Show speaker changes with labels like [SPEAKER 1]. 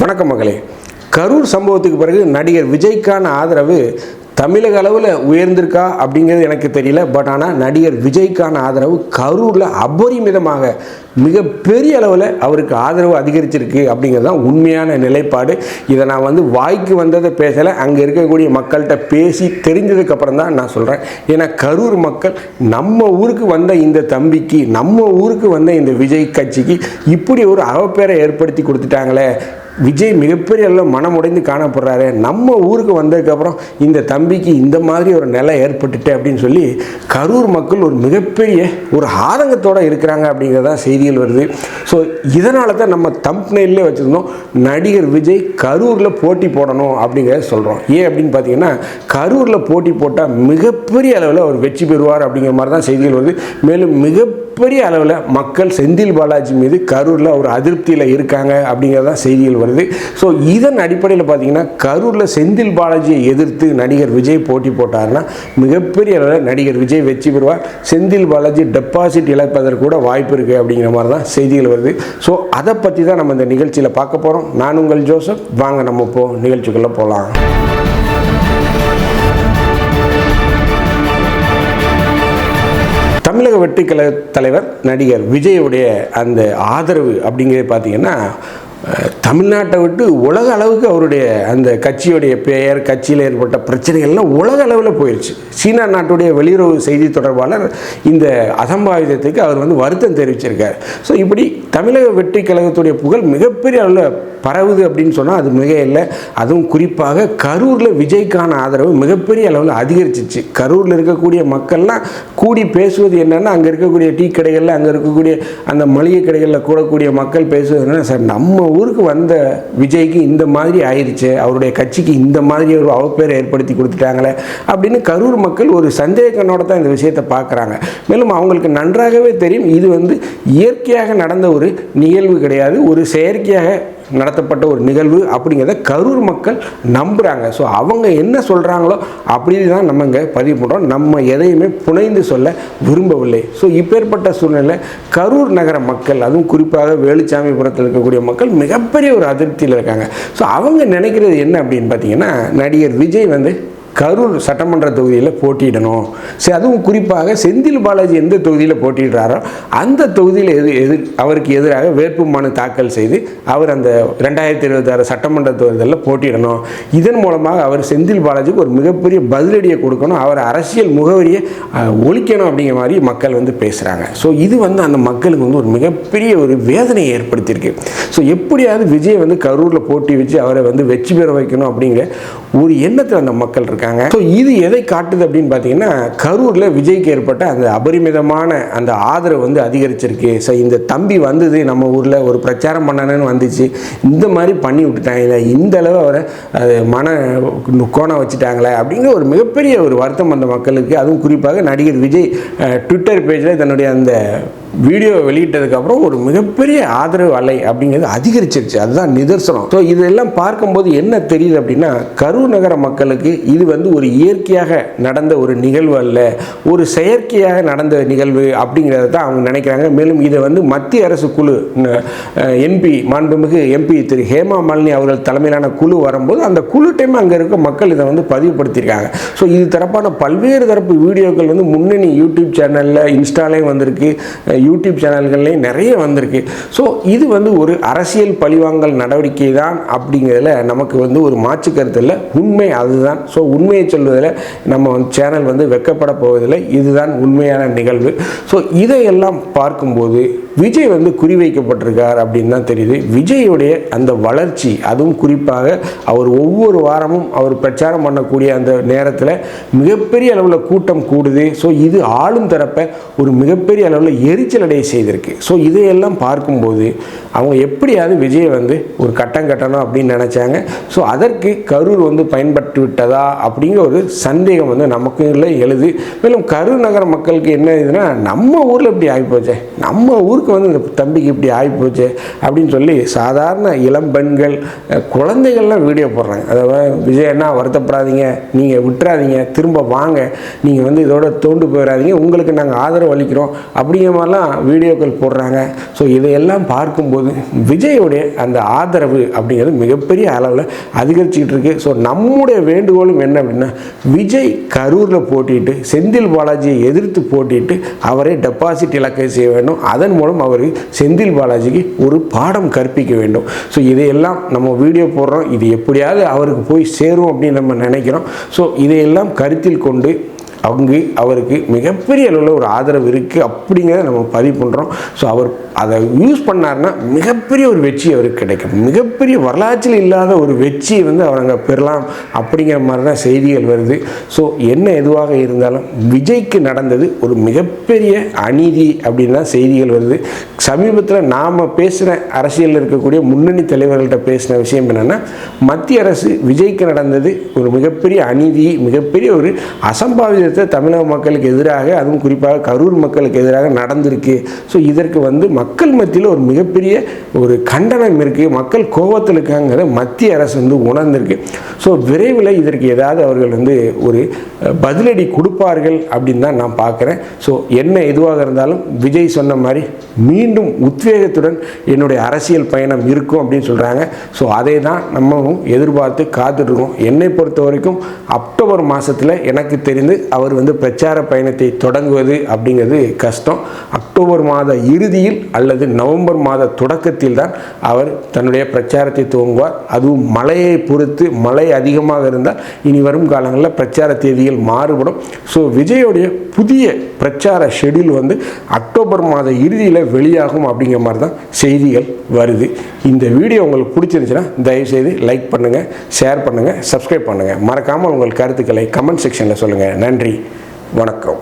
[SPEAKER 1] வணக்கம் மகளே. கரூர் சம்பவத்துக்கு பிறகு நடிகர் விஜய்க்கான ஆதரவு தமிழக அளவில் உயர்ந்திருக்கா அப்படிங்கிறது எனக்கு தெரியல. பட் ஆனால் நடிகர் விஜய்க்கான ஆதரவு கரூரில் அபரிமிதமாக மிகப்பெரிய அளவில் அவருக்கு ஆதரவு அதிகரிச்சிருக்கு அப்படிங்கிறது தான் உண்மையான நிலைப்பாடு. இதை நான் வந்து வாய்க்கு வந்ததை பேசலை. அங்கே இருக்கக்கூடிய மக்கள்கிட்ட பேசி தெரிஞ்சதுக்கப்புறம் தான் நான் சொல்கிறேன் ஏன்னா கரூர் மக்கள் நம்ம ஊருக்கு வந்த இந்த தம்பிக்கு நம்ம ஊருக்கு வந்த இந்த விஜய் கட்சிக்கு இப்படி ஒரு அவப்பேரை ஏற்படுத்தி கொடுத்துட்டாங்களே. விஜய் மிகப்பெரிய அளவில் மனமுடைந்து காணப்படுறாரு. நம்ம ஊருக்கு வந்ததுக்கப்புறம் இந்த தம்பிக்கு இந்த மாதிரி ஒரு நிலை ஏற்பட்டுட்டு அப்படின்னு சொல்லி கரூர் மக்கள் ஒரு மிகப்பெரிய ஒரு ஆதங்கத்தோடு இருக்கிறாங்க அப்படிங்கிறதா செய்திகள் வருது. ஸோ இதனால தான் நம்ம தம்ப்னைல்லே வச்சுருந்தோம். நடிகர் விஜய் கரூரில் போட்டி போடணும் அப்படிங்கிறத சொல்கிறோம் ஏன் அப்படின்னு பார்த்தீங்கன்னா கரூரில் போட்டி போட்டால் மிகப்பெரிய அளவில் அவர் வெற்றி பெறுவார் அப்படிங்கிற மாதிரி தான் செய்திகள் வருது. மேலும் மிக மிகப்பெரிய அளவில் மக்கள் செந்தில் பாலாஜி மீது கரூரில் ஒரு அதிருப்தியில் இருக்காங்க அப்படிங்கிறது தான் செய்திகள் வருது. ஸோ இதன் அடிப்படையில் பார்த்தீங்கன்னா கரூரில் செந்தில் பாலாஜியை எதிர்த்து நடிகர் விஜய் போட்டி போட்டார்னா மிகப்பெரிய அளவில் நடிகர் விஜய் வெற்றி பெறுவார். செந்தில் பாலாஜி டெபாசிட் இழப்பதற்கு கூட வாய்ப்பு இருக்குது அப்படிங்கிற மாதிரி தான் செய்திகள் வருது. ஸோ அதை பற்றி தான் நம்ம இந்த நிகழ்ச்சியில் பார்க்க போகிறோம் நான் உங்கள் ஜோசப். வாங்க நம்ம இப்போ நிகழ்ச்சிக்குள்ளே போகலாம் தமிழக வெற்றி தலைவர் நடிகர் விஜயுடைய அந்த ஆதரவு அப்படிங்கிறது பார்த்தீங்கன்னா தமிழ்நாட்டை விட்டு உலக அளவுக்கு அவருடைய அந்த கட்சியுடைய பெயர் கட்சியில் ஏற்பட்ட பிரச்சனைகள்லாம் உலக அளவில் போயிடுச்சு சீனா நாட்டுடைய வெளியுறவு செய்தி தொடர்பாளர் இந்த அசம்பாவிதத்துக்கு அவர் வந்து வருத்தம் தெரிவிச்சிருக்கார். ஸோ இப்படி தமிழக வெற்றி கழகத்துடைய புகழ் மிகப்பெரிய அளவில் பரவுது அப்படின்னு சொன்னால் அது மிக இல்லை அதுவும் குறிப்பாக கரூரில் விஜய்க்கான ஆதரவு மிகப்பெரிய அளவில் அதிகரிச்சிச்சு. கரூரில் இருக்கக்கூடிய மக்கள்லாம் கூடி பேசுவது என்னென்னா அங்கே இருக்கக்கூடிய டீ கடைகளில் அங்கே இருக்கக்கூடிய அந்த மளிகை கடைகளில் கூடக்கூடிய மக்கள் பேசுவது என்னென்னா சார் நம்ம ஊருக்கு வந்த விஜய்க்கு இந்த மாதிரி ஆயிடுச்சு அவருடைய கட்சிக்கு இந்த மாதிரி ஒரு அவப்பேரை ஏற்படுத்தி கொடுத்துட்டாங்களே அப்படின்னு கரூர் மக்கள் ஒரு சந்தேக கண்ணோட தான் இந்த விஷயத்தை பார்க்குறாங்க. மேலும் அவங்களுக்கு நன்றாகவே தெரியும் இது வந்து இயற்கையாக நடந்த ஒரு நிகழ்வு கிடையாது ஒரு செயற்கையாக நடத்தப்பட்ட ஒரு நிகழ்வு அப்படிங்கிறத கரூர் மக்கள் நம்புகிறாங்க ஸோ அவங்க என்ன சொல்கிறாங்களோ அப்படி தான் நம்ம இங்கே பதிவு பண்ணுறோம் நம்ம எதையுமே புனைந்து சொல்ல விரும்பவில்லை. ஸோ இப்பேற்பட்ட சூழ்நிலை கரூர் நகர மக்கள் அதுவும் குறிப்பாக வேலுச்சாமிபுரத்தில் இருக்கக்கூடிய மக்கள் மிகப்பெரிய ஒரு அதிருப்தியில் இருக்காங்க. ஸோ அவங்க நினைக்கிறது என்ன அப்படின்னு பார்த்தீங்கன்னா நடிகர் விஜய் வந்து கரூர் சட்டமன்ற தொகுதியில் போட்டியிடணும். சரி அதுவும் குறிப்பாக செந்தில் பாலாஜி எந்த தொகுதியில் போட்டியிடுறாரோ அந்த தொகுதியில் எது எதிர் அவருக்கு எதிராக வேட்பு மனு தாக்கல் செய்து அவர் அந்த ரெண்டாயிரத்தி இருபத்தாறு சட்டமன்ற தேர்தலில் போட்டியிடணும். இதன் மூலமாக அவர் செந்தில் பாலாஜிக்கு ஒரு மிகப்பெரிய பதிலடியை கொடுக்கணும். அவர் அரசியல் முகவரியை ஒழிக்கணும் அப்படிங்கிற மாதிரி மக்கள் வந்து பேசுகிறாங்க ஸோ இது வந்து அந்த மக்களுக்கு வந்து ஒரு மிகப்பெரிய ஒரு வேதனையை ஏற்படுத்தியிருக்கு. ஸோ எப்படியாவது விஜய் வந்து கரூரில் போட்டி வச்சு அவரை வந்து வெற்றி பெற வைக்கணும் அப்படிங்கிற ஒரு எண்ணத்தில் அந்த மக்கள் இருக்காங்க. ஸோ இது எதை காட்டுது அப்படின்னு பார்த்தீங்கன்னா கரூரில் விஜய்க்கு ஏற்பட்ட அந்த அபரிமிதமான அந்த ஆதரவு வந்து அதிகரிச்சிருக்கு. ஸோ இந்த தம்பி வந்தது நம்ம ஊரில் ஒரு பிரச்சாரம் பண்ணணும்னு வந்துச்சு. இந்த மாதிரி பண்ணி விட்டுட்டாங்க இந்த அளவு அவரை அது மன கோணம் வச்சுட்டாங்களே அப்படிங்கிற ஒரு மிகப்பெரிய ஒரு வருத்தம் அந்த மக்களுக்கு. அதுவும் குறிப்பாக நடிகர் விஜய் ட்விட்டர் பேஜில் தன்னுடைய அந்த வீடியோ வெளியிட்டதுக்கப்புறம் ஒரு மிகப்பெரிய ஆதரவு அலை அப்படிங்கிறது அதிகரிச்சிருச்சு. அதுதான் நிதர்சனம். ஸோ இதெல்லாம் பார்க்கும்போது என்ன தெரியுது அப்படின்னா கரூர் நகர மக்களுக்கு இது வந்து ஒரு இயற்கையாக நடந்த ஒரு நிகழ்வு அல்ல. ஒரு செயற்கையாக நடந்த நிகழ்வு அப்படிங்கிறத தான் அவங்க நினைக்கிறாங்க. மேலும் இதை வந்து மத்திய அரசு குழு எம்பி மாண்புமிகு எம்பி திரு ஹேமா மாலினி அவர்கள் தலைமையிலான குழு வரும்போது அந்த குழு டைம் அங்கே இருக்க மக்கள் இதை வந்து பதிவுபடுத்தியிருக்காங்க. ஸோ இது தரப்பான பல்வேறு தரப்பு வீடியோக்கள் வந்து முன்னணி யூடியூப் சேனலில் இன்ஸ்டாலேயும் வந்திருக்கு. யூடியூப் சேனல்கள்லேயும் நிறைய வந்திருக்கு. ஸோ இது வந்து ஒரு அரசியல் பழிவாங்கல் நடவடிக்கை தான் அப்படிங்கிறதுல நமக்கு வந்து ஒரு மாற்று கருத்து இல்லை. உண்மை அதுதான். ஸோ உண்மையை சொல்வதில் நம்ம வந்து சேனல் வந்து வெக்கப்பட போவதில்லை. இதுதான் உண்மையான நிகழ்வு. ஸோ இதையெல்லாம் பார்க்கும்போது விஜய் வந்து குறிவைக்கப்பட்டிருக்கார் அப்படின்னு தான் தெரியுது. விஜயுடைய அந்த வளர்ச்சி அதுவும் குறிப்பாக அவர் ஒவ்வொரு வாரமும் அவர் பிரச்சாரம் பண்ணக்கூடிய அந்த நேரத்தில் மிகப்பெரிய அளவில் கூட்டம் கூடுது. ஸோ இது ஆளும் தரப்பை ஒரு மிகப்பெரிய அளவில் எரிச்சல் அடைய செய்திருக்கு. ஸோ இதையெல்லாம் பார்க்கும்போது அவங்க எப்படியாவது விஜயை வந்து ஒரு கட்டம் கட்டணும் அப்படின்னு நினச்சாங்க. ஸோ அதற்கு கரூர் வந்து பயன்பட்டு விட்டதா அப்படிங்கிற ஒரு சந்தேகம் வந்து நமக்குள்ள எழுது. மேலும் கரூர் நகர மக்களுக்கு என்ன இதுன்னா நம்ம ஊரில் இப்படி ஆகிப்போச்சே நம்ம ஊருக்கு வந்து இந்த தம்பிக்கு இப்படி ஆகிப்போச்சு அப்படின்னு சொல்லி சாதாரண இளம் பெண்கள் குழந்தைகள்லாம் வீடியோ போடுறாங்க. அதாவது விஜய் என்ன வருத்தப்படாதீங்க நீங்கள் விட்டுறாதீங்க திரும்ப வாங்க நீங்கள் வந்து இதோட தோண்டு போயிடாதீங்க உங்களுக்கு நாங்கள் ஆதரவு அளிக்கிறோம் அப்படிங்கிற மாதிரிலாம் வீடியோக்கள் போடுறாங்க. ஸோ இதையெல்லாம் பார்க்கும்போது விஜயோடைய அந்த ஆதரவு அப்படிங்கிறது மிகப்பெரிய அளவில் அதிகரிச்சுக்கிட்டு இருக்கு. ஸோ நம்முடைய வேண்டுகோளும் என்ன அப்படின்னா விஜய் கரூரில் போட்டிட்டு செந்தில் பாலாஜியை எதிர்த்து போட்டிட்டு அவரை டெபாசிட் இலக்கை செய்ய வேண்டும். அதன் மூலம் அவருக்கு செந்தில் பாலாஜிக்கு ஒரு பாடம் கற்பிக்க வேண்டும். ஸோ இதையெல்லாம் நம்ம வீடியோ போடுறோம். இது எப்படியாவது அவருக்கு போய் சேரும் அப்படின்னு நம்ம நினைக்கிறோம். ஸோ இதையெல்லாம் கருத்தில் கொண்டு அங்கு அவருக்கு மிகப்பெரிய அளவில் ஒரு ஆதரவு இருக்குது அப்படிங்கிறத நம்ம பதிவு பண்ணுறோம் ஸோ அவர் அதை யூஸ் பண்ணார்னா மிகப்பெரிய ஒரு வெற்றி அவருக்கு கிடைக்கும். மிகப்பெரிய வரலாற்றில் இல்லாத ஒரு வெற்றியை வந்து அவர் அங்கே பெறலாம் அப்படிங்கிற மாதிரி தான் செய்திகள் வருது. ஸோ என்ன எதுவாக இருந்தாலும் விஜய்க்கு நடந்தது ஒரு மிகப்பெரிய அநீதி அப்படின்னு தான் செய்திகள் வருது. சமீபத்தில் நாம் பேசுகிற அரசியலில் இருக்கக்கூடிய முன்னணி தலைவர்கள்ட்ட பேசின விஷயம் என்னென்னா மத்திய அரசு விஜய்க்கு நடந்தது ஒரு மிகப்பெரிய அநீதி மிகப்பெரிய ஒரு அசம்பாவிதத்தை தமிழக மக்களுக்கு எதிராக அதுவும் குறிப்பாக கரூர் மக்களுக்கு எதிராக நடந்திருக்கு. ஸோ இதற்கு வந்து மக்கள் மத்தியில் ஒரு மிகப்பெரிய ஒரு கண்டனம் இருக்குது மக்கள் கோபத்தில் இருக்காங்கிறத மத்திய அரசு வந்து உணர்ந்திருக்கு. ஸோ விரைவில் இதற்கு ஏதாவது அவர்கள் வந்து ஒரு பதிலடி கொடுப்பார்கள் அப்படின்னு தான் நான் பார்க்குறேன். ஸோ என்ன எதுவாக இருந்தாலும் விஜய் சொன்ன மாதிரி மீண்டும் உத்வேகத்துடன் என்னுடைய அரசியல் பயணம் இருக்கும் அப்படின்னு சொல்கிறாங்க ஸோ அதை தான் நம்மவும் எதிர்பார்த்து காத்துட்ருக்கோம் என்னை பொறுத்த வரைக்கும் அக்டோபர் மாதத்தில் எனக்கு தெரிந்து அவர் வந்து பிரச்சார பயணத்தை தொடங்குவது அப்படிங்கிறது கஷ்டம். அக்டோபர் மாத இறுதியில் அல்லது நவம்பர் மாத தொடக்கத்தில் தான் அவர் தன்னுடைய பிரச்சாரத்தை துவங்குவார். அதுவும் மழையை பொறுத்து மழை அதிகமாக இருந்தால் இனி வரும் காலங்களில் பிரச்சார தேதிகள் மாறுபடும். ஸோ விஜயோடைய புதிய பிரச்சார ஷெடியூல் வந்து அக்டோபர் மாத இறுதியில் வெளியாகும் அப்படிங்கிற மாதிரி தான் செய்திகள் வருது. இந்த வீடியோ உங்களுக்கு பிடிச்சிருந்துச்சுன்னா தயவுசெய்து லைக் பண்ணுங்கள் ஷேர் பண்ணுங்கள் சப்ஸ்கிரைப் பண்ணுங்கள் மறக்காமல் உங்கள் கருத்துக்களை கமெண்ட் செக்ஷனில் சொல்லுங்கள் நன்றி. வணக்கம்.